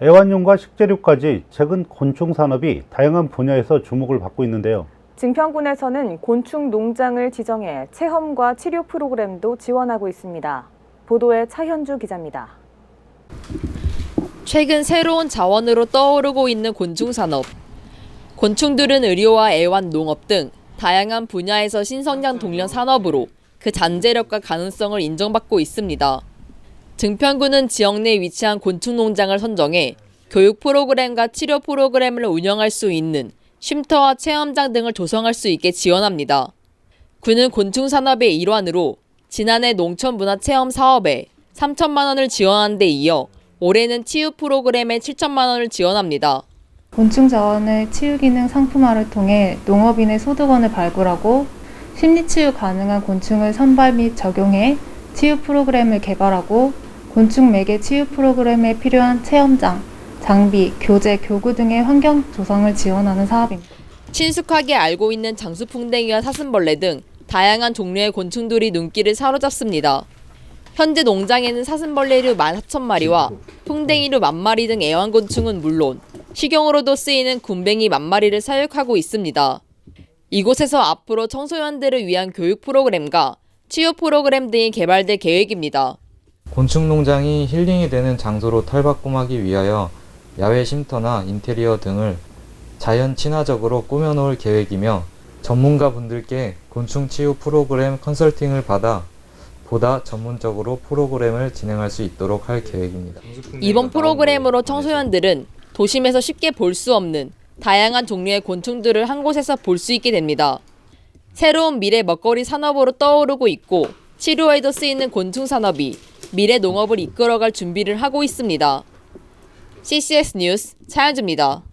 애완용과 식재료까지 최근 곤충 산업이 다양한 분야에서 주목을 받고 있는데요. 증평군에서는 곤충 농장을 지정해 체험과 치료 프로그램도 지원하고 있습니다. 보도에 차현주 기자입니다. 최근 새로운 자원으로 떠오르고 있는 곤충 산업. 곤충들은 의료와 애완 농업 등 다양한 분야에서 신성장 동련 산업으로 그 잠재력과 가능성을 인정받고 있습니다. 증평군은 지역 내 위치한 곤충 농장을 선정해 교육 프로그램과 치료 프로그램을 운영할 수 있는 쉼터와 체험장 등을 조성할 수 있게 지원합니다. 군은 곤충 산업의 일환으로 지난해 농촌문화체험 사업에 3천만 원을 지원한 데 이어 올해는 치유 프로그램에 7천만 원을 지원합니다. 곤충 자원의 치유 기능 상품화를 통해 농업인의 소득원을 발굴하고 심리 치유 가능한 곤충을 선발 및 적용해 치유 프로그램을 개발하고 곤충 매개 치유 프로그램에 필요한 체험장, 장비, 교재, 교구 등의 환경 조성을 지원하는 사업입니다. 친숙하게 알고 있는 장수풍뎅이와 사슴벌레 등 다양한 종류의 곤충들이 눈길을 사로잡습니다. 현재 농장에는 사슴벌레류 14,000마리와 풍뎅이류 만 마리 등 애완곤충은 물론 식용으로도 쓰이는 굼벵이 만 마리를 사육하고 있습니다. 이곳에서 앞으로 청소년들을 위한 교육 프로그램과 치유 프로그램 등이 개발될 계획입니다. 곤충 농장이 힐링이 되는 장소로 탈바꿈하기 위하여 야외 쉼터나 인테리어 등을 자연 친화적으로 꾸며놓을 계획이며 전문가 분들께 곤충 치유 프로그램 컨설팅을 받아 보다 전문적으로 프로그램을 진행할 수 있도록 할 계획입니다. 이번 프로그램으로 청소년들은 도심에서 쉽게 볼 수 없는 다양한 종류의 곤충들을 한 곳에서 볼 수 있게 됩니다. 새로운 미래 먹거리 산업으로 떠오르고 있고 치료에도 쓰이는 곤충 산업이 미래 농업을 이끌어갈 준비를 하고 있습니다. CCS 뉴스 차현주입니다.